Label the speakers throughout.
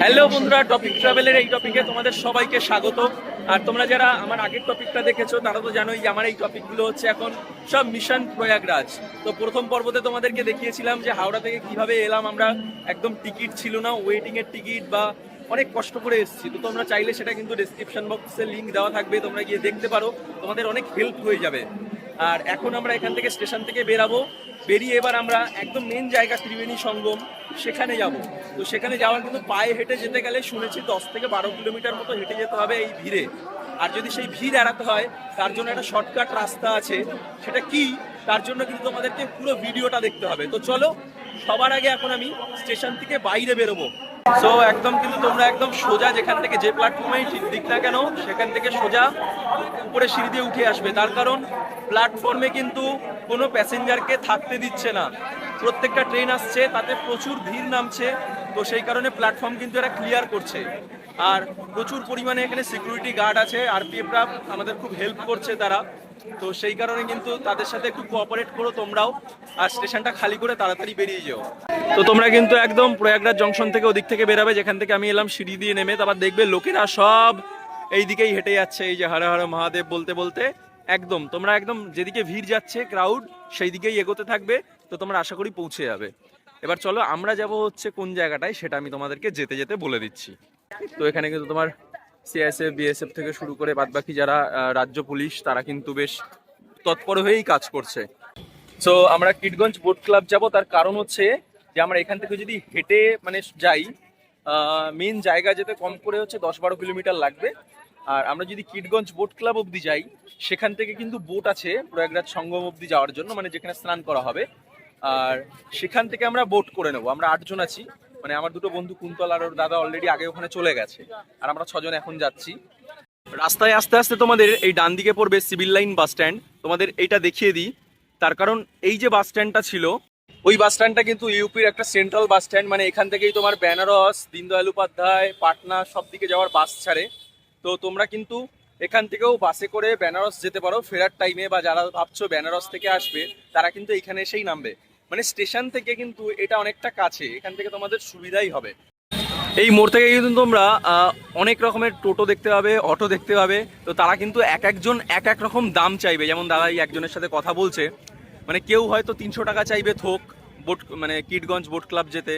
Speaker 1: Hello বন্ধুরা topic ট্রাভেলের এই টপিকে তোমাদের সবাইকে স্বাগত। আর তোমরা যারা আমার আগের টপিকটা দেখেছ, তারা তো জানোই যে আমার এই টপিকগুলো হচ্ছে এখন সব মিশন প্রয়াগরাজ। তো প্রথম পর্বতে তোমাদেরকে দেখিয়েছিলাম যে হাওড়া থেকে কীভাবে এলাম আমরা। একদম টিকিট ছিল না ওয়েটিং এর টিকিট বা অনেক কষ্ট করে এসেছি। তো তোমরা চাইলে সেটা কিন্তু ডেসক্রিপশন বক্সে লিঙ্ক দেওয়া থাকবে, তোমরা গিয়ে দেখতে পারো। তোমাদের অনেক হেল্প হয়ে যাবে। আর এখন আমরা এখান থেকে স্টেশন থেকে বেরাবো। বেরিয়ে এবার আমরা একদম মেন জায়গা ত্রিবেণী সঙ্গম, সেখানে যাব। তো সেখানে যাওয়ার কিন্তু পায়ে হেঁটে যেতে গেলে শুনেছি দশ থেকে বারো কিলোমিটার মতো হেঁটে যেতে হবে এই ভিড়ে। আর যদি সেই ভিড় এড়াতে হয়, তার জন্য একটা শর্টকাট রাস্তা আছে। সেটা কি? তার জন্য কিন্তু তোমাদেরকে পুরো ভিডিওটা দেখতে হবে। তো চলো, সবার আগে এখন আমি স্টেশন থেকে বাইরে বেরোবো। সো একদম কিন্তু তোমরা একদম সোজা যেখান থেকে যে প্ল্যাটফর্মেই দিক না কেন, সেখান থেকে সোজা উপরে সিঁড়ি দিয়ে উঠে আসবে। তার কারণ প্ল্যাটফর্মে কিন্তু কোনো প্যাসেঞ্জারকে থাকতে দিচ্ছে না। প্রত্যেকটা ট্রেন আসছে, তাতে প্রচুর ভিড় নামছে, তো সেই কারণে প্ল্যাটফর্ম কিন্তু এরা ক্লিয়ার করছে। আর প্রচুর পরিমাণে এখানে সিকিউরিটি গার্ড আছে আর আরপিএফরা আমাদের খুব হেল্প করছে তারা। তো সেই কারণে কিন্তু তাদের সাথে একটু কোঅপারেট করো তোমরাও, আর স্টেশনটা খালি করে তাড়াতাড়ি বেরিয়ে যাও। তো তোমরা কিন্তু একদম প্রয়াগরাজ জংশন থেকে ওদিক থেকে বেরাবে, যেখান থেকে আমি এলাম সিঁড়ি দিয়ে নেমে, তারপর দেখবে লোকেরা সব এইদিকেই হেঁটে যাচ্ছে, এই যে হারে হারে মহাদেব বলতে বলতে। একদম, তোমরা একদম যেদিকে ভিড় যাচ্ছে ক্রাউড সেই দিকেই এগোতে থাকবে, তো তোমরা আশা করি পৌঁছে যাবে। এবার চলো, আমরা যাব হচ্ছে কোন জায়গাটায়, সেটা আমি তোমাদেরকে যেতে যেতে বলে দিচ্ছি। তো এখানে কিন্তু তোমার সিআইএসএফ বিএসএফ থেকে শুরু করে বাদবাকি যারা রাজ্য পুলিশ, তারা কিন্তু বেশ তৎপর হয়েই কাজ করছে। সো আমরা কিটগঞ্জ বোট ক্লাব যাব, তার কারণ হচ্ছে যে আমরা এখান থেকে যদি হেঁটে মানে যাই মেন জায়গা যেতে কম করে হচ্ছে দশ বারো কিলোমিটার লাগবে। আর আমরা যদি কিটগঞ্জ বোট ক্লাব অবধি যাই, সেখান থেকে কিন্তু বোট আছে প্রয়াগরাজ সঙ্গম অবধি যাওয়ার জন্য মানে যেখানে স্নান করা হবে। আর সেখান থেকে আমরা বোট করে নেব। আমরা আটজন আছি। মানে আমার দুটো বন্ধু, কুন্তল আর দাদা অলরেডি আগে ওখানে চলে গেছে। আর আমরা ছজন এখন যাচ্ছি। রাস্তায় আস্তে আস্তে তোমাদের এই ডান দিকে পড়বে সিভিল লাইন বাস স্ট্যান্ড। তোমাদের এইটা দেখিয়ে দিই। তার কারণ এই যে বাস স্ট্যান্ডটা ছিল, ওই বাস স্ট্যান্ডটা কিন্তু ইউপির একটা সেন্ট্রাল বাস স্ট্যান্ড। মানে এখান থেকেই তোমার বেনারস, দীনদয়াল উপাধ্যায়, পাটনা সব দিকে যাওয়ার বাস ছাড়ে। তো তোমরা কিন্তু এখান থেকেও বাসে করে বেনারস যেতে পারো, ফেরার টাইমে বা যারা ভাবছ বেনারস থেকে আসবে, তারা কিন্তু এখানে এসেই নামবে। মানে স্টেশন থেকে কিন্তু এটা অনেকটা কাছে, এখান থেকে তোমাদের সুবিধাই হবে। এই মোড় থেকে কিন্তু তোমরা অনেক রকমের টোটো দেখতে পাবে, অটো দেখতে পাবে, তো তারা কিন্তু এক একজন, এক এক রকম দাম চাইবে। যেমন দাদা একজনের সাথে কথা বলছে মানে কেউ হয়তো তিনশো টাকা চাইবে থোক, বোট মানে কিটগঞ্জ বোট ক্লাব যেতে।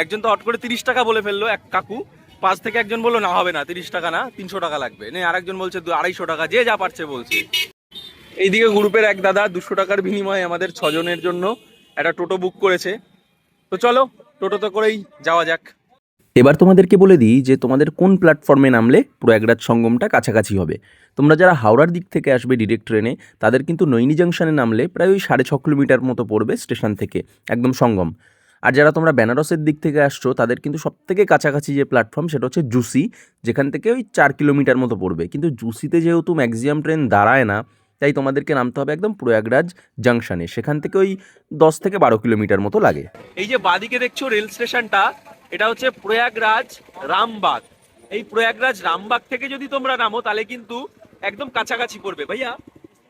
Speaker 1: একজন তো হট করে তিরিশ টাকা বলে ফেলল, এক কাকু। পাঁচ থেকে একজন বলল, না, হবে না, তিরিশ টাকা না, তিনশো টাকা লাগবে। নে, আরেকজন বলছে আড়াইশো টাকা, যে যা পারছে বলছে। এইদিকে গ্রুপের এক দাদা দুশো টাকার বিনিময়ে আমাদের ছজনের জন্য একটা টোটো বুক করেছে। তো চলো টোটোতে করেই যাওয়া যাক।
Speaker 2: এবার তোমাদেরকে বলে দিই যে তোমাদের কোন প্ল্যাটফর্মে নামলে প্রয়াগরাজ সঙ্গমটা কাছাকাছি হবে। তোমরা যারা হাওড়ার দিক থেকে আসবে ডিরেক্ট ট্রেনে, তাদের কিন্তু নৈনি জাংশনে নামলে প্রায় ওই সাড়ে ছ কিলোমিটার মতো পড়বে স্টেশন থেকে, একদম সঙ্গম। আর যারা তোমরা বেনারসের দিক থেকে আসছো তাদের কিন্তু সব থেকে কাছাকাছি যে প্ল্যাটফর্ম সেটা হচ্ছে জুসি যেখান থেকে ওই চার কিলোমিটার মতো পড়বে কিন্তু জুসিতে যেহেতু ম্যাক্সিমাম ট্রেন দাঁড়ায় না তাই তোমাদেরকে নামতে হবে একদম প্রয়াগরাজ জাংশনে সেখান থেকে ওই দশ থেকে বারো কিলোমিটার মতো লাগে
Speaker 1: এই যে বাদিকে দেখছো রেল স্টেশনটা এটা হচ্ছে প্রয়াগরাজ রামবাগ এই প্রয়াগরাজ রামবাগ থেকে যদি তোমরা নামো তাহলে কিন্তু একদম কাছাকাছি পড়বে ভাইয়া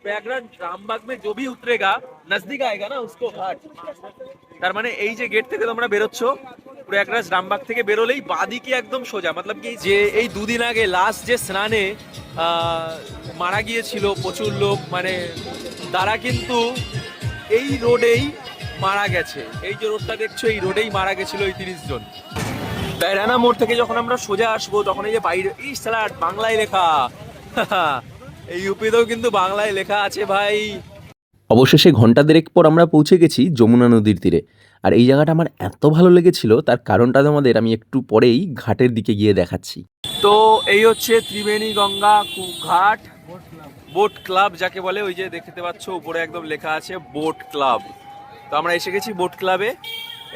Speaker 1: प्रयागराज रामबाग में जो भी उतरेगा नजदीक आएगा ना उसको घाट তার মানে এই যে গেট থেকে তোমরা বেরোচ্ছ প্রয়াগরাজ রামবাগ থেকে বেরোলেই বাদিকে একদম সোজা। মতলব কি যে এই দুদিন আগে লাস্ট যে স্নানে মারা গিয়েছিল প্রচুর লোক মানে তারা কিন্তু এই রোডেই মারা গেছে। এই যে রোডটা দেখছ, এই রোডেই মারা গেছিল এই তিরিশ জন। বেড়ানা মোড় থেকে যখন আমরা সোজা আসব, তখন এই যে বাইরে এই স্যালাড বাংলায় লেখা। এই ইউপিতেও কিন্তু বাংলায় লেখা আছে ভাই।
Speaker 2: অবশেষে ঘণ্টা দেড়েক পর আমরা পৌঁছে গেছি যমুনা নদীর তীরে। আর এই জায়গাটা আমার এত ভালো লেগেছিল তার কারণটা তোমাদের আমি একটু পরেই ঘাটের দিকে গিয়ে দেখাচ্ছি।
Speaker 1: তো এই হচ্ছে ত্রিবেণী গঙ্গা ঘাট বোট ক্লাব যাকে বলে ওই যে দেখতে পাচ্ছ উপরে একদম লেখা আছে বোট ক্লাব। তো আমরা এসে গেছি বোট ক্লাবে।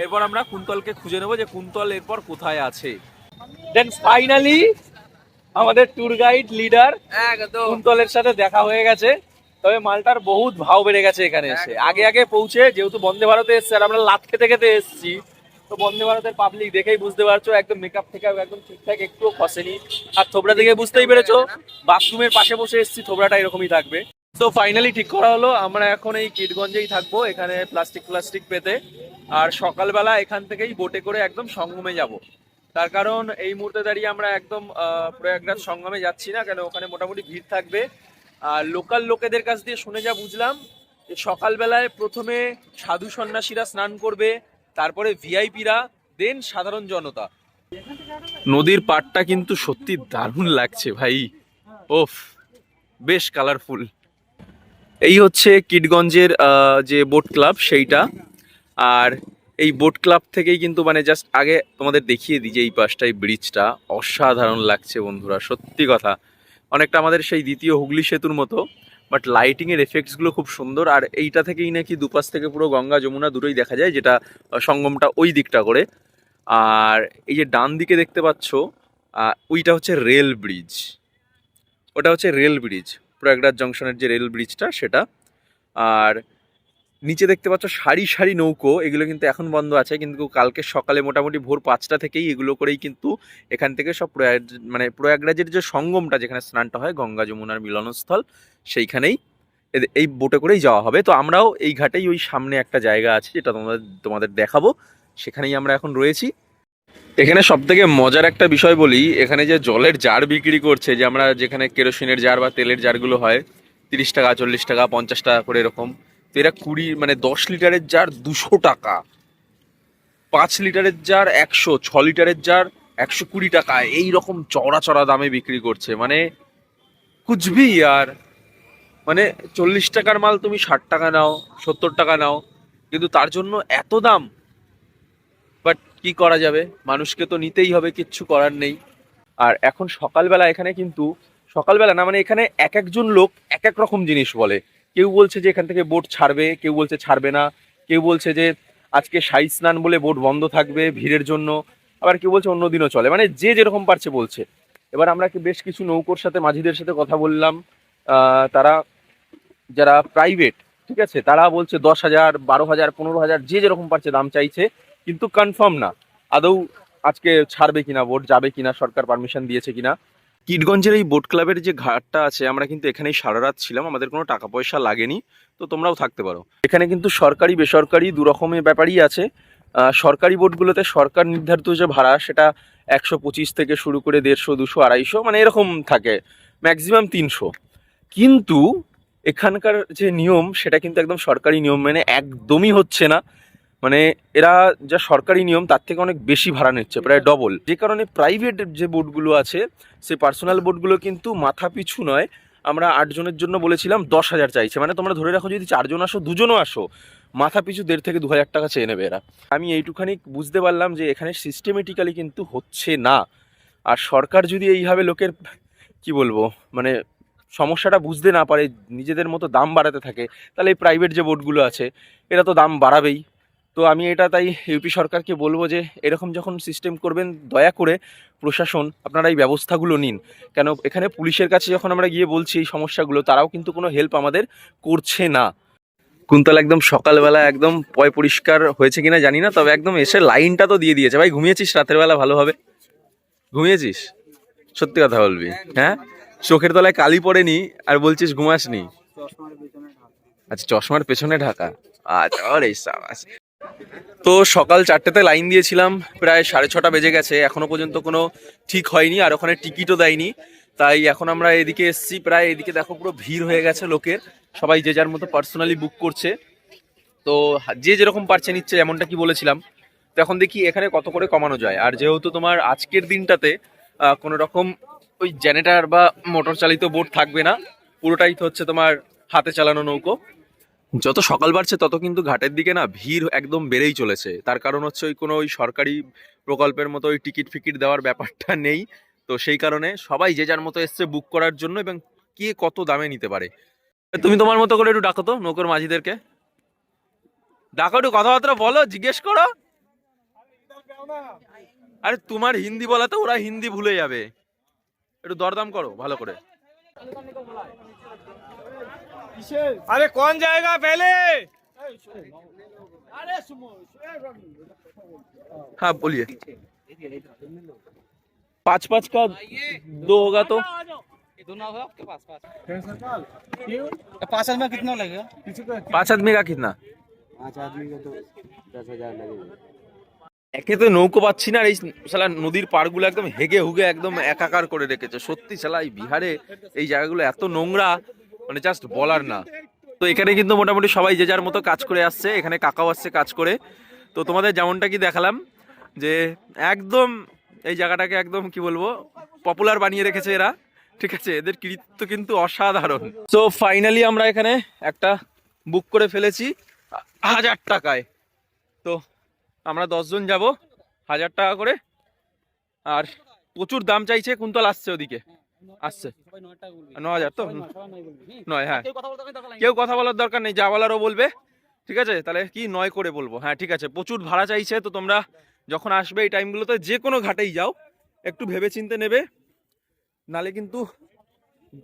Speaker 1: এরপর আমরা কুন্তলকে খুঁজে নেব যে কুন্তল এরপর কোথায় আছে। দেন ফাইনালি আমাদের ট্যুর গাইড লিডার কুন্তলের সাথে দেখা হয়ে গেছে। তবে মালটার বহুত ভাও বেড়ে গেছে এখানে এসে। আগে আগে পৌঁছে যেহেতু বন্দে ভারতে এসছে আর আমরা লাত খেতে খেতে এসছি। তো বন্দে ভারতের পাবলিক দেখেই বুঝতে পারছ একদম মেকআপ থেকে একদম ঠিকঠাক একটুও খসেনি। আর থোবড়া দেখে বুঝতেই পেরেছ বাথরুমের পাশে বসে এসছি থোবড়াটা এরকমই থাকবে। তো ফাইনালি ঠিক করা হলো আমরা এখন এই কিটগঞ্জেই থাকব এখানে প্লাস্টিক প্লাস্টিক পেতে। আর সকালবেলা এখান থেকেই বোটে করে একদম সঙ্গমে যাব। তার কারণ এই মুহূর্তে দাঁড়িয়ে আমরা একদম আহ, প্রয়াগরাজ সঙ্গমে যাচ্ছি না কেন ওখানে মোটামুটি ভিড় থাকবে। লোকাল লোকেদের কাছ দিয়ে শুনে যা বুঝলাম যে সকালবেলায় প্রথমে সাধু সন্ন্যাসীরা স্নান করবে, তারপরে ভিআইপিরা, দেন সাধারণ জনতা। নদীর পাড়টা কিন্তু সত্যি দারুণ লাগছে ভাই। ওফ, বেশ কালারফুল এই হচ্ছে কিটগঞ্জের যে বোট ক্লাব সেইটা। আর এই বোট ক্লাব থেকেই কিন্তু মানে জাস্ট আগে তোমাদের দেখিয়ে দিই যে এই পাশটাই ব্রিজটা অসাধারণ লাগছে বন্ধুরা, সত্যি কথা। অনেকটা আমাদের সেই দ্বিতীয় হুগলি সেতুর মতো বাট লাইটিংয়ের এফেক্টসগুলো খুব সুন্দর, আর এইটা থেকেই নাকি দুপাশ থেকে পুরো গঙ্গা যমুনা দুটোই দেখা যায়, যেটা সঙ্গমটা ওই দিকটা করে। আর এই যে ডান দিকে দেখতে পাচ্ছ ওইটা হচ্ছে রেল ব্রিজ ওটা হচ্ছে রেল ব্রিজ প্রয়াগরাজ জংশনের যে রেল ব্রিজটা সেটা। আর নিচে দেখতে পাচ্ছ সারি সারি নৌকো, এগুলো কিন্তু এখন বন্ধ আছে, কিন্তু কালকে সকালে মোটামুটি ভোর পাঁচটা থেকেই এগুলো করেই কিন্তু এখান থেকে সব প্রয়াগ মানে প্রয়াগরাজের যে সঙ্গমটা যেখানে স্নানটা হয়, গঙ্গা যমুনার মিলনস্থল, সেইখানেই এই বোটে করেই যাওয়া হবে। তো আমরাও এই ঘাটেই ওই সামনে একটা জায়গা আছে, যেটা তোমাদের তোমাদের দেখাবো। সেখানেই আমরা এখন রয়েছি। এখানে সব থেকে মজার একটা বিষয় বলি, এখানে যে জলের জার বিক্রি করছে, যে আমরা যেখানে কেরোসিনের জার বা তেলের জারগুলো হয়, তিরিশ টাকা, চল্লিশ টাকা, পঞ্চাশ টাকা করে এরকম তো এরা কুড়ি মানে দশ লিটারের জার দুশো টাকা। পাঁচ লিটারের জার একশো, ছ লিটারের জার একশো কুড়ি টাকা। এই রকম চড়া চড়া দামে বিক্রি করছে। মানে কুচবি আর মানে চল্লিশ টাকার মাল তুমি ষাট টাকা নাও, সত্তর টাকা নাও। কিন্তু তার জন্য এত দাম। বাট কি করা যাবে? মানুষকে তো নিতেই হবে, কিচ্ছু করার নেই। আর এখন সকালবেলা এখানে কিন্তু, সকালবেলা না মানে এখানে এক একজন লোক এক এক রকম জিনিস বলে। কেউ বলছে যে এখান থেকে বোট ছাড়বে, কেউ বলছে ছাড়বে না, কেউ বলছে যে আজকে সাই স্নান বলে বোট বন্ধ থাকবে ভিড়ের জন্য, আবার কেউ বলছে অন্য দিনও চলে। মানে যে যেরকম পারছে বলছে। এবার আমরা বেশ কিছু নৌকোর সাথে মাঝিদের সাথে কথা বললাম তারা যারা প্রাইভেট ঠিক আছে? তারা বলছে দশ হাজার, বারো হাজার, পনেরো হাজার, যে যেরকম পারছে দাম চাইছে, কিন্তু কনফার্ম না। আদৌ আজকে ছাড়বে কিনা, বোট যাবে কিনা, সরকার পারমিশন দিয়েছে কিনা। কিটগঞ্জের এই বোট ক্লাবের যে ঘাটটা আছে, আমরা কিন্তু এখানেই সারা রাত ছিলাম, আমাদের কোনো টাকা পয়সা লাগেনি, তো তোমরাও থাকতে পারো। এখানে কিন্তু সরকারি, বেসরকারি দু রকমের ব্যাপারই আছে। সরকারি বোটগুলোতে সরকার নির্ধারিত যে ভাড়া, সেটা একশো পঁচিশ থেকে শুরু করে দেড়শো, দুশো, আড়াইশো মানে এরকম থাকে, ম্যাক্সিমাম তিনশো। কিন্তু এখানকার যে নিয়ম, সেটা কিন্তু একদম সরকারি নিয়ম মানে একদমই হচ্ছে না। মানে এরা যা সরকারি নিয়ম, তার থেকে অনেক বেশি ভাড়া নিচ্ছে, প্রায় ডবল যে কারণে প্রাইভেট যে বোটগুলো আছে সেই পার্সোনাল বোটগুলো কিন্তু মাথা পিছু নয়। আমরা আটজনের জন্য বলেছিলাম দশ হাজার চাইছে। মানে তোমরা ধরে রাখো, যদি চারজন আসো, দুজনও আসো, মাথা পিছু দেড় থেকে দু হাজার টাকা চেয়ে নেবে এরা। আমি এইটুখানি বুঝতে পারলাম যে এখানে সিস্টেমেটিক্যালি কিন্তু হচ্ছে না। আর সরকার যদি এইভাবে লোকের, কি বলব মানে সমস্যাটা বুঝতে না পারে, নিজেদের মতো দাম বাড়াতে থাকে, তাহলে এই প্রাইভেট যে বোটগুলো আছে, এরা তো দাম বাড়াবেই। তো আমি এটা তাই ইউপি সরকারকে বলব যে, এরকম যখন সিস্টেম করবেন, দয়া করে প্রশাসন আপনারা এই ব্যবস্থাগুলো নিন। কেন, এখানে পুলিশের কাছে যখন আমরা গিয়ে বলছি এই সমস্যাগুলো, তারাও কিন্তু কোনো হেল্প আমাদের করছে না। কুন্তল, একদম সকালবেলা একদম পয় পরিষ্কার হয়েছে কিনা জানি না, তবে একদম এসে লাইনটা তো দিয়ে দিয়েছে। ভাই, ঘুমিয়েছিস? রাতের বেলা ভালোভাবে ঘুমিয়েছিস? সত্যি কথা বলবি। হ্যাঁ? চোখের তলায় কালি পড়েনি আর বলছিস ঘুমাসনি। আচ্ছা চশমার পেছনে ঢাকা। আচ্ছা তো সকাল চারটেতে লাইন দিয়েছিলাম, প্রায় সাড়ে ছটা বেজে গেছে, এখনও পর্যন্ত কোনো ঠিক হয়নি, আর ওখানে টিকিটও দেয়নি। তাই এখন আমরা এদিকে এসছি, প্রায় এদিকে দেখো পুরো ভিড় হয়ে গেছে লোকের, সবাই যে যার মতো পার্সোনালি বুক করছে। তো যে যেরকম পারছে নিচ্ছে এমনটা কি বলেছিলাম, তো এখন দেখি এখানে কত করে কমানো যায়। আর যেহেতু তোমার আজকের দিনটাতে কোনো রকম ওই জেনেটার বা মোটর চালিত বোট থাকবে না, পুরোটাই তো হচ্ছে তোমার হাতে চালানো নৌকো। যত সকাল বাড়ছে, তত কিন্তু ঘাটের দিকে না ভিড় একদম বেড়েই চলেছে। তার কারণ হচ্ছে ওই কোনো ওই সরকারি প্রকল্পের মতো ওই টিকিট ফিকিট দেওয়ার ব্যাপারটা নেই। তো সেই কারণে সবাই যে যার মতো এসছে বুক করার জন্য এবং কে কত দামে নিতে পারে। তুমি তোমার মতো করে একটু ডাকো তো নৌকর মাঝিদেরকে। ডাকো একটু কথাবার্তা বলো, জিজ্ঞেস করো। আরে তোমার হিন্দি বলাতে ওরা হিন্দি ভুলে যাবে। একটু দরদাম করো ভালো করে।
Speaker 3: अरे कौन जाएगा पहले
Speaker 1: हाँ बोलिए पाँच पाँच का दो होगा तो
Speaker 3: दोनों होगा आपके पास पास पाँच में कितना लगेगा
Speaker 1: पाँच आदमी का कितना
Speaker 4: पाँच आदमी का तो दस हजार लगेगा
Speaker 1: একে তো নৌকো পাচ্ছি না আর এই শালা নদীর পাড়গুলো একদম হেগে হুগে একদম একাকার করে রেখেছে সত্যি শালা এই বিহারে এই জায়গাগুলো এত নোংরা মানে জাস্ট বলার না। তো এখানে কিন্তু মোটামুটি সবাই যে যার মতো কাজ করে আসছে, এখানে কাকাও আসছে কাজ করে। তো তোমাদের যেমনটা কি দেখালাম, যে একদম এই জায়গাটাকে একদম কি বলব পপুলার বানিয়ে রেখেছে এরা, ঠিক আছে? এদের কৃতিত্ব কিন্তু অসাধারণ। তো ফাইনালি আমরা এখানে একটা বুক করে ফেলেছি, হাজার টাকায়। তো আমরা দশজন যাব, হাজার টাকা করে। আর প্রচুর দাম চাইছে, কুন্তল আসছে ওদিকে। আসছে। ন হাজার তো?
Speaker 3: সবাই নয়,
Speaker 1: হ্যাঁ।
Speaker 3: কেউ কথা
Speaker 1: বলার দরকার নেই যা বলারও বলবে। ঠিক আছে? তাহলে কি নয় করে বলব? হ্যাঁ ঠিক আছে। প্রচুর ভাড়া চাইছে তো তোমরা যখন আসবে এই টাইমগুলোতে যে কোনো ঘাটেই যাও। একটু ভেবে চিনতে নেবে। নালে কিন্তু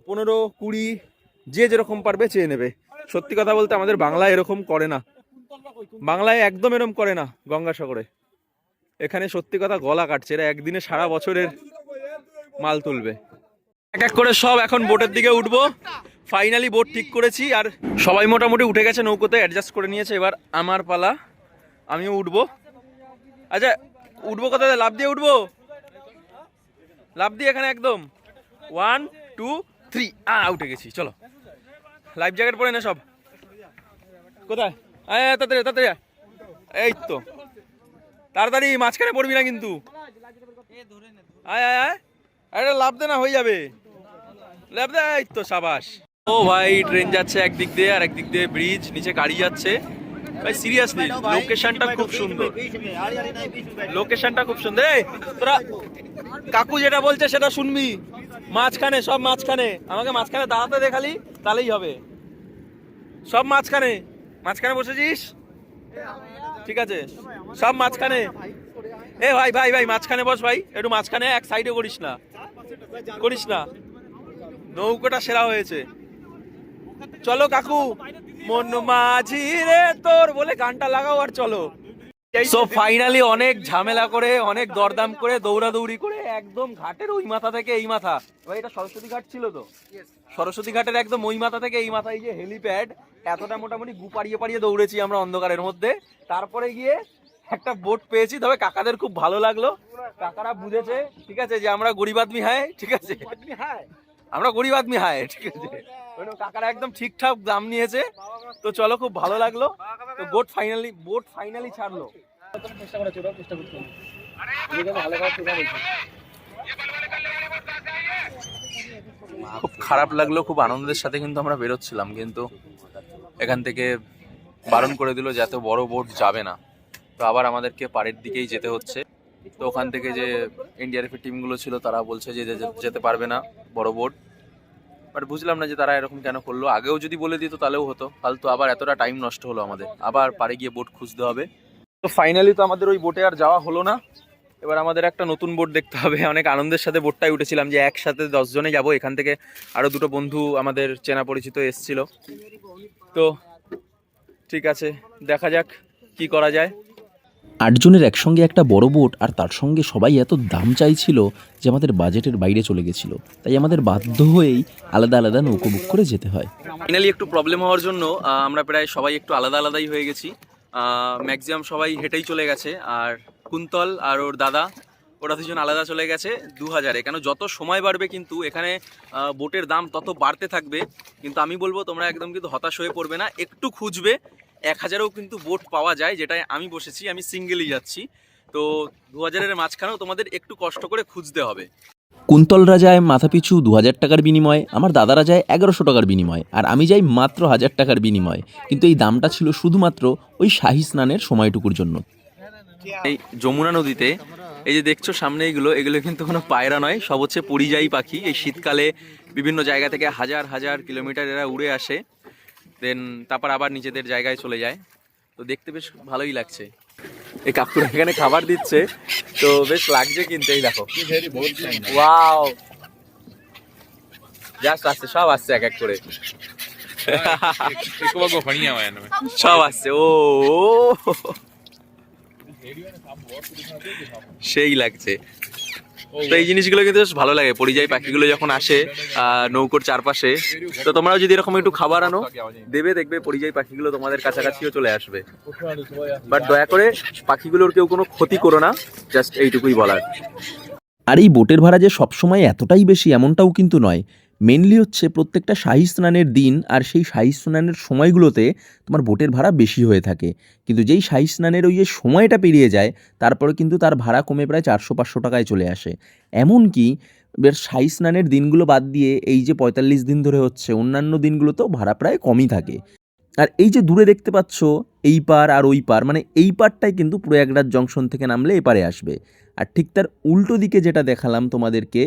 Speaker 1: পনেরো কুড়ি যে যেরকম পারবে চেয়ে নেবে। সত্যি কথা বলতে আমাদের বাংলায় এরকম করে না। বাংলায় একদম এরকম করে না গঙ্গাসাগরে। এখানে সত্যি কথা গলা কাটছে। এরা একদিনে সারা বছরের মাল তুলবে। এক এক করে সব এখন বোটের দিকে উঠবো। ফাইনালি বোট ঠিক করেছি আর সবাই মোটামুটি উঠে গেছে নৌকোতে অ্যাডজাস্ট করে নিয়েছে। এবার আমার পালা আমিও উঠবো। আচ্ছা উঠবো কোথায়? লাভ দিয়ে উঠবো? লাভ দিয়ে এখানে একদম। ওয়ান টু থ্রি আ উঠে গেছি চলো। লাইফ জ্যাকেট পরে না সব। কোথায়? আয়, তাড়াতাড়ি তাড়াতাড়ি এই তো। তাড়াতাড়ি মাঝখানে পড়বি না কিন্তু। আয় আয় আয়। আরে লাভ দে না হয়ে যাবে। এই তো সাবাস। ও ভাই ট্রেন যাচ্ছে একদিক দিয়ে আর একদিক দিয়ে ব্রিজ নিচে গাড়ি যাচ্ছে। ভাই সিরিয়াসলি লোকেশনটা খুব সুন্দর। লোকেশনটা খুব সুন্দর। এই তোরা কাকু যেটা বলছে সেটা শুনবি। মাঝখানে সব মাঝখানে। আমাকে মাঝখানে দাঁড়াতে দেখালি তাহলেই হবে। সব মাঝখানে। মাঝখানে বসেছিস? ঠিক আছে। সব মাঝখানে। এ ভাই ভাই ভাই মাঝখানে বস ভাই। একটু মাঝখানে এক সাইডে করিস না। করিস না। নৌকোটা সেরা হয়েছে। চলো কাকু মন মাঝি রে তোর বলে গানটা লাগাও আর চলো। সো ফাইনালি অনেক ঝামেলা করে অনেক দরদাম করে দৌড়াদৌড়ি করে একদম ঘাটের ওই মাথা থেকে এই মাথা। ভাই এটা সরস্বতী ঘাট ছিল তো? সরস্বতী ঘাটের একদম ওই মাথা থেকে এই মাথায় যে হেলিপ্যাড এতটা মোটামুটি গু পাড়িয়ে পাড়িয়ে দৌড়েছি আমরা অন্ধকারের মধ্যে। তারপরে গিয়ে একটা বোট পেয়েছি তবে কাকাদের খুব ভালো লাগল। কাকারা বুঝেছে ঠিক আছে যে আমরা গরিব আদমি হায় ঠিক আছে? আমরা গরিব আদমি হায় ঠিক আছে। কাকারা একদম ঠিকঠাক দাম নিয়েছে। তো চলো খুব ভালো লাগল। তো বোট ফাইনালি বোট ফাইনালি ছাড়লো।
Speaker 3: চেষ্টা চেষ্টা ভালো
Speaker 2: খুব খারাপ লাগল খুব আনন্দের সাথে কিন্তু আমরা বেরোচ্ছিলাম কিন্তু এখান থেকে বারণ করে দিল যে এত বড় বোট যাবে না। তো আবার আমাদেরকে পাড়ের দিকেই যেতে হচ্ছে। তো ওখান থেকে যে এনডিআরএফের টিমগুলো ছিল, তারা বলছে যে যেতে পারবে না, বড় বোট বাট বুঝলাম না যে তারা এরকম কেন করল। আগেও যদি বলে দিত তাহলেও হতো। ফালতু আবার এতটা টাইম নষ্ট হলো আমাদের। আবার পাড়ে গিয়ে বোট খুঁজতে হবে। তো ফাইনালি তো আমাদের ওই বোটে আর যাওয়া হলো না। এবার আমাদের একটা নতুন বোট দেখতে হবে। অনেক আনন্দের সাথে বোটটাই উঠেছিলাম যে একসাথে দশজনে যাব। এখান থেকে আরও দুটো বন্ধু আমাদের চেনা পরিচিত এসছিল। তো ঠিক আছে, দেখা যাক কি করা যায়।
Speaker 4: আটজনের একসঙ্গে একটা বড় বোট আর তার সঙ্গে সবাই এত দাম চাইছিল যে আমাদের বাজেটের বাইরে চলে গেছিল। তাই আমাদের বাধ্য হয়েই আলাদা আলাদা নৌকো বুক করে যেতে হয়।
Speaker 2: ফাইনালি একটু প্রবলেম হওয়ার জন্য আমরা প্রায় সবাই একটু আলাদা আলাদাই হয়ে গেছি। ম্যাক্সিমাম সবাই হেঁটেই চলে গেছে আর কুন্তল আর ওর দাদা, ওরা দুজন আলাদা চলে গেছে দু হাজারে কেন যত সময় বাড়বে কিন্তু এখানে বোটের দাম তত বাড়তে থাকবে। কিন্তু আমি বলব তোমরা একদম কিন্তু হতাশ হয়ে পড়বে না, একটু খুঁজবে এক হাজারেও কিন্তু বোট পাওয়া যায় যেটায় আমি বসেছি আমি সিঙ্গেলই যাচ্ছি। তো দু হাজারের মাঝখানেও তোমাদের একটু কষ্ট করে খুঁজতে হবে।
Speaker 4: কুন্তলরা যায় মাথাপিছু দু হাজার টাকার বিনিময়ে আমার দাদারা যায় এগারোশো টাকার বিনিময়ে আর আমি যাই মাত্র হাজার টাকার বিনিময়ে। কিন্তু এই দামটা ছিল শুধুমাত্র ওই শাহি স্নানের সময়টুকুর জন্য।
Speaker 2: এই যমুনা নদীতে এই যে দেখছ সামনে এগুলো এগুলো কিন্তু কোনো পায়রা নয় সব হচ্ছে পরিযায়ী পাখি। এই শীতকালে বিভিন্ন জায়গা থেকে হাজার হাজার কিলোমিটার এরা উড়ে আসে। দেন তারপর আবার নিজেদের জায়গায় চলে যায়। তো দেখতে বেশ ভালোই লাগছে। এই কাকুরা এখানে খাবার দিচ্ছে। তো বেশ লাগছে কিন্তু এই দেখো। ওয়াও জাস্ট আসছে সব আসছে এক এক করে। সব আসছে ও সেই লাগছে।
Speaker 1: তো এই জিনিসগুলো কিন্তু বেশ ভালো লাগে। পরিযায়ী পাখিগুলো যখন আসে নৌকোর চারপাশে, তো তোমরাও যদি এরকম একটু খাবার আনো, দেবে, দেখবে পরিযায়ী পাখিগুলো তোমাদের কাছাকাছিও চলে আসবে। বাট দয়া করে পাখিগুলোর কেউ কোনো ক্ষতি করো না, জাস্ট এইটুকুই বলার।
Speaker 4: আর এই বোটের ভাড়া যে সবসময় এতটাই বেশি, এমনটাও কিন্তু নয়। মেনলি হচ্ছে প্রত্যেকটা শাহী স্নানের দিন আর সেই শাহী স্নানের সময়গুলোতে তোমার বোটের ভাড়া বেশি হয়ে থাকে। কিন্তু যেই শাহী স্নানের ওই যে সময়টা পেরিয়ে যায়, তারপরে কিন্তু তার ভাড়া কমে প্রায় চারশো পাঁচশো টাকায় চলে আসে। এমনকি বেশ শাহী স্নানের দিনগুলো বাদ দিয়ে এই যে পঁয়তাল্লিশ দিন ধরে হচ্ছে, অন্যান্য দিনগুলোতেও ভাড়া প্রায় কমই থাকে। আর এই যে দূরে দেখতে পাচ্ছ, এই পার আর ওই পার মানে এই পারটাই কিন্তু প্রয়াগরাজ জংশন থেকে নামলে এপারে আসবে। আর ঠিক তার উল্টো দিকে যেটা দেখালাম তোমাদেরকে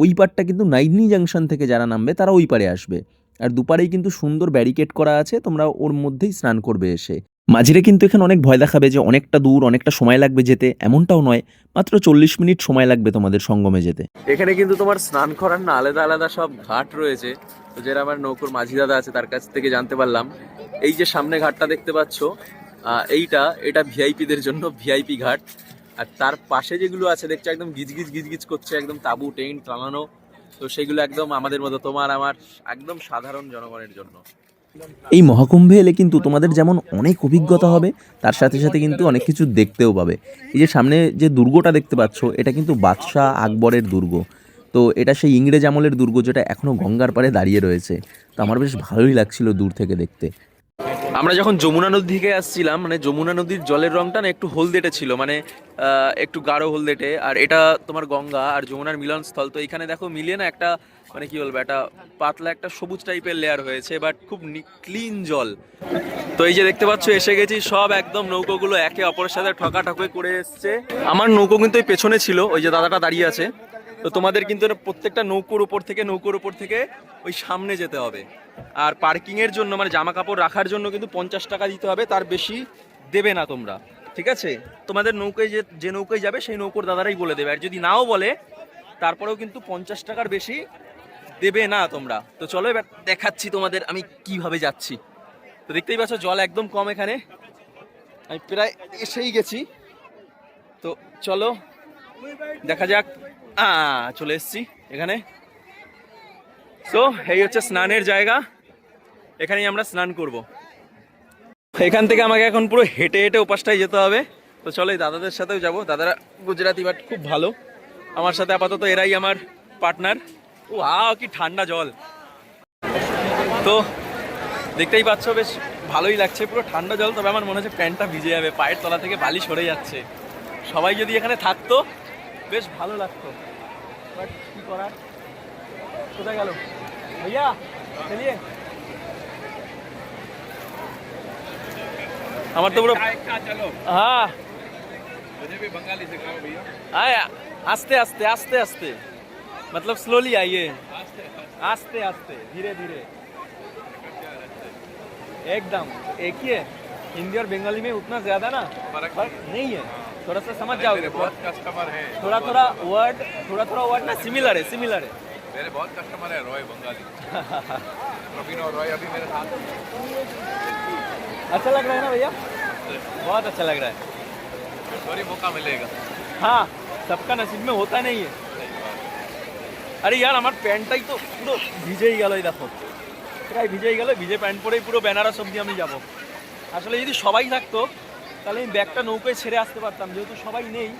Speaker 4: ওই পারটা কিন্তু নাইনি জাংশন থেকে যারা নামবে, তারা ওই পারে আসবে। আর দুপারেই কিন্তু সুন্দর ব্যারিকেড করা আছে, তোমরা ওর মধ্যেই স্নান করবে এসে। মাঝিরে কিন্তু এখানে অনেক ভয় দেখাবে যে অনেকটা দূর, অনেকটা সময় লাগবে যেতে, এমনটাও নয়, মাত্র চল্লিশ মিনিট সময় লাগবে তোমাদের সঙ্গমে যেতে।
Speaker 1: এখানে কিন্তু তোমার স্নান করার না আলাদা আলাদা সব ঘাট রয়েছে, তো যারা আমার নৌকোর মাঝি দাদা আছে তার কাছ থেকে জানতে পারলাম। এই যে সামনে ঘাটটা দেখতে পাচ্ছ এইটা, এটা ভিআইপিদের জন্য ভিআইপি ঘাট। আর তার পাশে যেগুলো আছে, দেখছ একদম গিজগিজ গিজগিজ করছে, একদম তাবু, টেন্ট টানানো তো সেগুলো একদম আমাদের মতো, তোমার আমার একদম সাধারণ জনগণের জন্য।
Speaker 4: এই মহাকুম্ভে এলে কিন্তু তোমাদের যেমন অনেক অভিজ্ঞতা হবে, তার সাথে সাথে কিন্তু অনেক কিছু দেখতেও পাবে। এই যে সামনে যে দুর্গটা দেখতে পাচ্ছ, এটা কিন্তু বাদশাহ আকবরের দুর্গ। তো এটা সেই ইংরেজ আমলের দুর্গ, যেটা এখনও গঙ্গার পাড়ে দাঁড়িয়ে রয়েছে। তো আমার বেশ ভালোই লাগছিল দূর থেকে দেখতে।
Speaker 1: আমরা যখন যমুনা নদী থেকে আসছিলাম মানে যমুনা নদীর জলের রংটা না একটু হলদেটে ছিল মানে একটু গাঢ় হলদেটে। আর এটা তোমার গঙ্গা আর যমুনার মিলনস্থল। তো এখানে দেখো মিলিয়ে না একটা মানে কি বলব, একটা পাতলা একটা সবুজ টাইপের লেয়ার হয়েছে বাট খুব ক্লিন জল। তো এই যে দেখতে পাচ্ছ, এসে গেছি, সব একদম নৌকোগুলো একে অপরের সাথে ঠকাঠকে করে এসছে। আমার নৌকো কিন্তু পেছনে ছিল, ওই যে দাদাটা দাঁড়িয়ে আছে। তো তোমাদের কিন্তু প্রত্যেকটা নৌকোর উপর থেকে, নৌকোর উপর থেকে ওই সামনে যেতে হবে। আর পার্কিং এর জন্য মানে জামা কাপড় রাখার জন্য কিন্তু পঞ্চাশ টাকা দিতে হবে, তার বেশি দেবে না তোমরা। ঠিক আছে? তোমাদের নৌকায় যে যে নৌকায় যাবে, সেই নৌকোর দাদারাই বলে দেবে। আর যদি নাও বলে, তারপরেও কিন্তু পঞ্চাশ টাকার বেশি দেবে না তোমরা। তো চলো এবার দেখাচ্ছি তোমাদের আমি কীভাবে যাচ্ছি। তো দেখতেই পাচ্ছ, জল একদম কম এখানে। আমি প্রায় এসেই গেছি। তো চলো দেখা যাক। চলে এসেছি এখানে। তো এই হচ্ছে স্নানের জায়গা। এখানেই আমরা স্নান করব। এখান থেকে আমাকে এখন পুরো হেঁটে হেঁটে ওপাশটায় যেতে হবে। তো চলো, এই দাদাদের সাথেও যাব। দাদারা গুজরাটি বাট খুব ভালো। আমার সাথে আপাতত এরাই আমার পার্টনার ও আ কি ঠান্ডা জল। তো, দেখতেই পাচ্ছ, বেশ ভালোই লাগছে। পুরো ঠান্ডা জল, তবে আমার মনে হচ্ছে প্যান্টটা ভিজে যাবে। পায়ের তলা থেকে বালি সরে যাচ্ছে। সবাই যদি এখানে থাকতো বেশ ভালো লাগতো বাট কি করার কোথায় গেল ভাইয়া চলিয়ে আমার তো পুরো হ্যাঁ आया आस्ते आस्ते आस्ते आस्ते मतलब स्लोली आइए आस्ते आस्ते धीरे धीरे एकदम एक ही है हिंदी और बंगाली में उतना ज्यादा ना फर्क नहीं है थोड़ा सा समझ जाओगे
Speaker 5: बहुत कस्टमर है
Speaker 1: थोड़ा थोड़ा वर्ड थोड़ा थोड़ा वर्ड ना सिमिलर है सिमिलर है
Speaker 5: मेरे बहुत कस्टमर है रॉय बंगाली प्रवीण और रॉय अभी मेरे साथ
Speaker 1: अच्छा लग रहा है ना भैया बहुत अच्छा लग रहा है
Speaker 5: सॉरी मौका मिलेगा
Speaker 1: হ্যাঁ সবকা নসিব মে হোতা নেই है আরে ইয়ার আমার প্যান্টটাই তো পুরো ভিজেই গেল এই দেখো প্রায় ভিজেই গেল ভিজে প্যান্ট পরেই পুরো বেনারস অব্দি আমি যাব আসলে যদি সবাই থাকতো তাহলে আমি ব্যাগটা নৌকায় ছেড়ে আসতে পারতাম, যেহেতু সবাই নেই।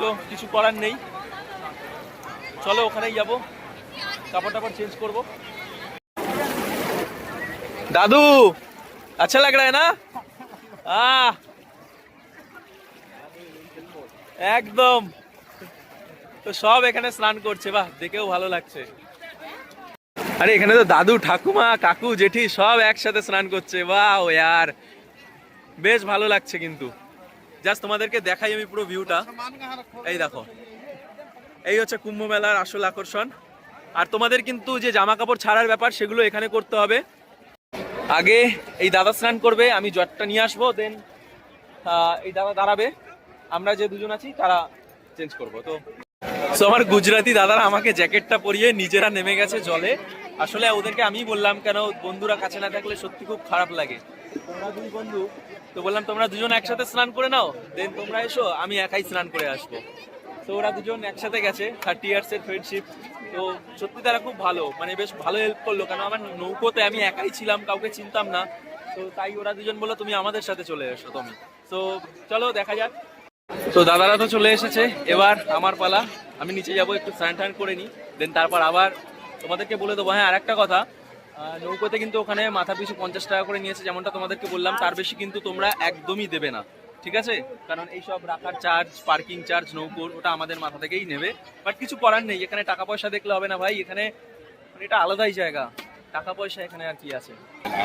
Speaker 1: তো কিছু করার নেই। চলো ওখানেই যাব। কাপড় টাপড় চেঞ্জ করব। দাদু আচ্ছা লাগ রা না? আহ! একদম। তো সব এখানে স্নান করছে, বাহ, দেখেও ভালো লাগছে। আরে এখানে তো দাদু, ঠাকুমা, কাকু, জেঠি সব একসাথে স্নান করছে। বাহ ইয়ার। বেশ ভালো লাগছে কিন্তু। জাস্ট তোমাদেরকে দেখাই আমি পুরো ভিউটা এই দেখো। এই হচ্ছে কুম্ভ মেলার আসল আকর্ষণ। আর তোমাদের কিন্তু যে জামা কাপড় ছাড়ার ব্যাপার, সেগুলো এখানে করতে হবে। আগে এই দাদা স্নান করবে, আমি জটটা নিয়ে আসব দেন এই দাদা দাঁড়াবে। আমরা যে দুজন আছি, তারা চেঞ্জ করব। তো সো আমার গুজরাটি দাদারা আমাকে জ্যাকেটটা পরিয়ে নিজেরা নেমে গেছে জলে। আসলে ওদেরকে আমি বললাম, কেন বন্ধুরা কাছে না থাকলে সত্যি খুব খারাপ লাগে। তোমরা দুই বন্ধু তো বললাম তোমরা দুজন একসাথে স্নান করে নাও দেন তোমরা এসো আমি একাই স্নান করে আসব। তো ওরা দুজন একসাথে গেছে থার্টি ইয়ার্স এর ফ্রেন্ডশিপ তো সত্যি তারা খুব ভালো মানে বেশ ভালো হেল্প করল কেন আমার নৌকোতে আমি একাই ছিলাম কাউকে চিনতাম না। তো তাই ওরা দুজন বলল তুমি আমাদের সাথে চলে এসো তুমি। তো চলো দেখা যাক। তো দাদারা তো চলে এসেছে এবার আমার পালা আমি নিচে যাব একটু স্নান টান করে নিই দেন তারপর আবার তোমাদেরকে বলে দেবো। হ্যাঁ আরেকটা কথা আহ, নৌকোতে কিন্তু ওখানে মাথা পিছু পঞ্চাশ টাকা করে নিয়েছে, যেমনটা তোমাদেরকে বললাম, তার বেশি কিন্তু তোমরা একদমই দেবে না, ঠিক আছে? কারণ এইসব রাখার চার্জ পার্কিং চার্জ নৌকোর ওটা আমাদের মাথা থেকেই নেবে। বাট কিছু করার নেই, এখানে টাকা পয়সা দেখলে হবে না ভাই, এখানে মানে এটা আলাদাই জায়গা, টাকা পয়সা এখানে আর কি আছে।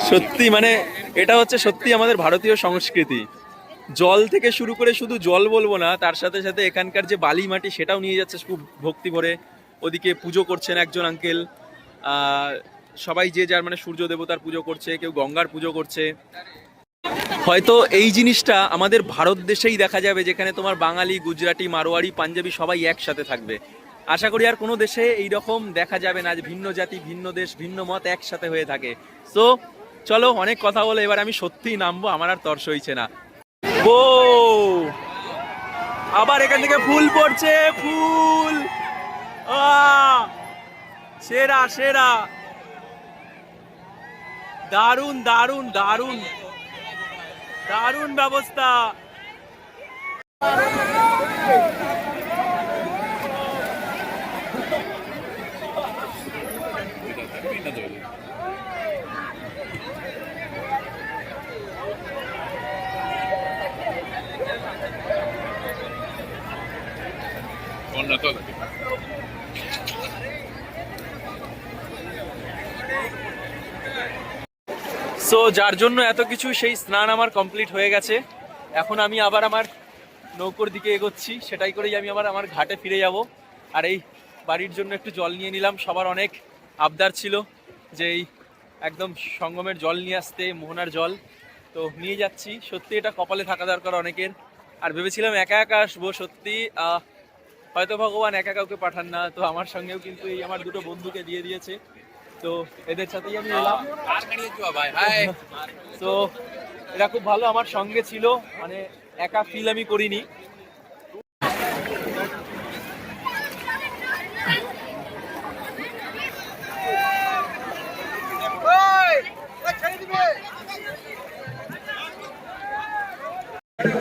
Speaker 1: সত্যি মানে এটা হচ্ছে সত্যি আমাদের ভারতীয় সংস্কৃতি। জল থেকে শুরু করে শুধু জল বলব না, তার সাথে সাথে এখানকার যে বালি মাটি, সেটাও নিয়ে যাচ্ছে খুব ভক্তি ভরে। ওদিকে পুজো করছেন একজন আঙ্কেল সবাই যে যার মানে সূর্য দেবতার পুজো করছে, কেউ গঙ্গার পুজো করছে। হয়তো এই জিনিসটা আমাদের ভারত দেশেই দেখা যাবে, যেখানে তোমার বাঙালি, গুজরাটি, মারোয়ারি, পাঞ্জাবি সবাই একসাথে থাকবে। আশা করি আর কোনো দেশে এই রকম দেখা যাবে না ভিন্ন জাতি, ভিন্ন দেশ, ভিন্ন মত একসাথে হয়ে থাকে। সো চলো অনেক কথা বলে, এবার আমি সত্যিই নামবো, আমার আর তর্স হইছে না। ও আবার এখান থেকে ফুল পড়ছে, ফুল! সেরা সেরা! দারুণ দারুণ দারুণ দারুণ ব্যবস্থা
Speaker 5: Con todo.
Speaker 1: সো যার জন্য এত কিছু সেই স্নান আমার কমপ্লিট হয়ে গেছে। এখন আমি আবার আমার নৌকোর দিকে এগোচ্ছি, সেটাই করেই আমি আবার আমার ঘাটে ফিরে যাব। আর এই বাড়ির জন্য একটু জল নিয়ে নিলাম, সবার অনেক আবদার ছিল যে এই একদম সঙ্গমের জল নিয়ে আসতে, মোহনার জল। তো নিয়ে যাচ্ছি, সত্যি এটা কপালে থাকা দরকার অনেকের। আর ভেবেছিলাম একা একা আসব, সত্যি হয়তো ভগবান একা কাউকে পাঠান না, তো আমার সঙ্গেও কিন্তু এই আমার দুটো বন্ধুকে দিয়ে দিয়েছে। তো এদের সাথেই আমি এলাম। তো এরা খুব ভালো আমার সঙ্গে ছিল মানে একা ফিল আমি করিনি।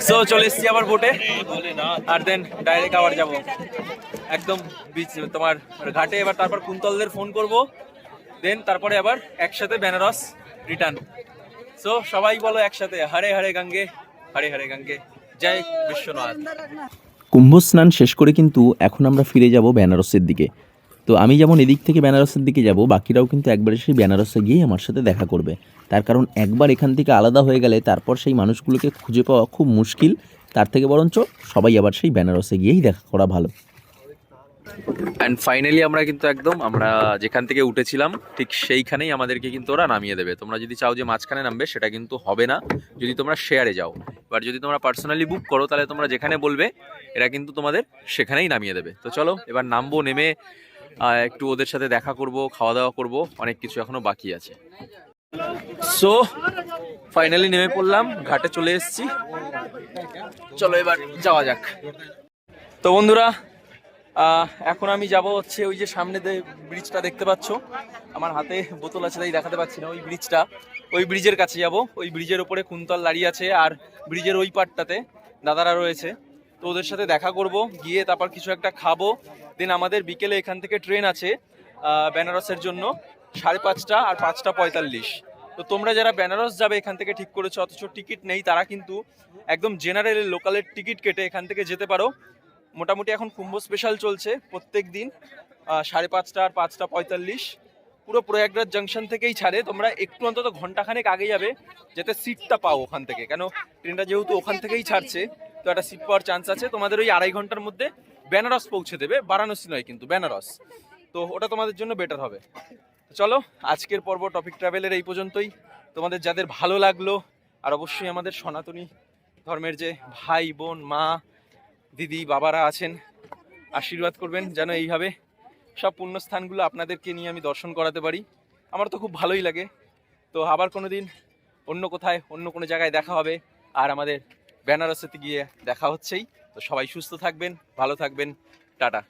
Speaker 1: সো চলে এসছি আবার বোটে আর দেন ডাইরেক্ট আবার যাব। একদম বিচ তোমার ঘাটে, এবার তারপর কুন্তলদের ফোন করব। দেন তারপরে আবার একসাথে বেনারস রিটার্ন সো সবাই বলো একসাথে, হরে হরে গঙ্গে, হরে হরে গঙ্গে, জয় বিশ্বনাথ।
Speaker 4: কুম্ভ স্নান শেষ করে কিন্তু এখন আমরা ফিরে যাব বেনারসের দিকে। তো আমি যেমন এদিক থেকে বেনারসের দিকে যাব, বাকিরাও কিন্তু একবার সেই বেনারসে গিয়ে আমার সাথে দেখা করবে। তার কারণ একবার এখান থেকে আলাদা হয়ে গেলে তারপর সেই মানুষগুলোকে খুঁজে পাওয়া খুব মুশকিল। তার থেকে বরঞ্চ সবাই আবার সেই বেনারসে গিয়েই দেখা করা ভালো।
Speaker 1: অ্যান্ড ফাইনালি আমরা কিন্তু একদম, আমরা যেখান থেকে উঠেছিলাম, ঠিক সেইখানেই আমাদেরকে কিন্তু ওরা নামিয়ে দেবে। তোমরা যদি চাও যে মাঝখানে নামবে, সেটা কিন্তু হবে না। যদি তোমরা শেয়ারে যাও। এবার যদি তোমরা পার্সোনালি বুক করো, তাহলে তোমরা যেখানে বলবে, এরা কিন্তু তোমাদের সেখানেই নামিয়ে দেবে। তো চলো, এবার নামবো, নেমে একটু ওদের সাথে দেখা করব খাওয়া দাওয়া করব, অনেক কিছু এখনও বাকি আছে। সো ফাইনালি নেমে পড়লাম, ঘাটে চলে এসেছি। চলো এবার যাওয়া যাক। তো বন্ধুরা এখন আমি যাব হচ্ছে ওই যে সামনে ব্রিজটা দেখতে পাচ্ছ। আমার হাতে বোতল আছে, তাই দেখাতে পাচ্ছি না ওই ব্রিজটা ওই ব্রিজের কাছে যাব। ওই ব্রিজের ওপরে কুন্তল দাঁড়িয়ে আছে আর ব্রিজের ওই পাটটাতে দাদারা রয়েছে। তো ওদের সাথে দেখা করব, গিয়ে তারপর কিছু একটা খাব। দেন আমাদের বিকেলে এখান থেকে ট্রেন আছে বেনারসের জন্য। সাড়ে পাঁচটা আর পাঁচটা পঁয়তাল্লিশ। তো তোমরা যারা বেনারস যাবে এখান থেকে ঠিক করেছ, অথচ টিকিট নেই, তারা কিন্তু একদম জেনারেল লোকালের টিকিট কেটে এখান থেকে যেতে পারো। মোটামুটি এখন কুম্ভ স্পেশাল চলছে প্রত্যেক দিন সাড়ে পাঁচটা আর পাঁচটা পঁয়তাল্লিশ। পুরো প্রয়াগরাজ জাংশন থেকেই ছাড়ে, তোমরা একটু অন্তত ঘন্টাখানেক আগে যাবে, যাতে সিটটা পাও ওখান থেকে। কেন ট্রেনটা যেহেতু ওখান থেকেই ছাড়ছে, তো একটা সিট পাওয়ার চান্স আছে। তোমাদের ওই আড়াই ঘণ্টার মধ্যে বেনারস পৌঁছে দেবে। বারাণসী নয় কিন্তু, বেনারস। তো ওটা তোমাদের জন্য বেটার হবে। চলো, আজকের পর্ব টপিক ট্রাভেলের এই পর্যন্তই। তোমাদের যাদের ভালো লাগল, আর অবশ্যই আমাদের সনাতনী ধর্মের যে ভাই, বোন, মা দিদি, বাবারা আছেন, আশীর্বাদ করবেন যেন এইভাবে সব পুণ্যস্থানগুলো আপনাদেরকে নিয়ে আমি দর্শন করাতে পারি। আমার তো খুব ভালোই লাগে। তো আবার কোনো দিন অন্য কোথায়, অন্য কোনো জায়গায় দেখা হবে আর আমাদের বেনারসেতে গিয়ে দেখা হচ্ছেই। তো সবাই সুস্থ থাকবেন, ভালো থাকবেন। টাটা।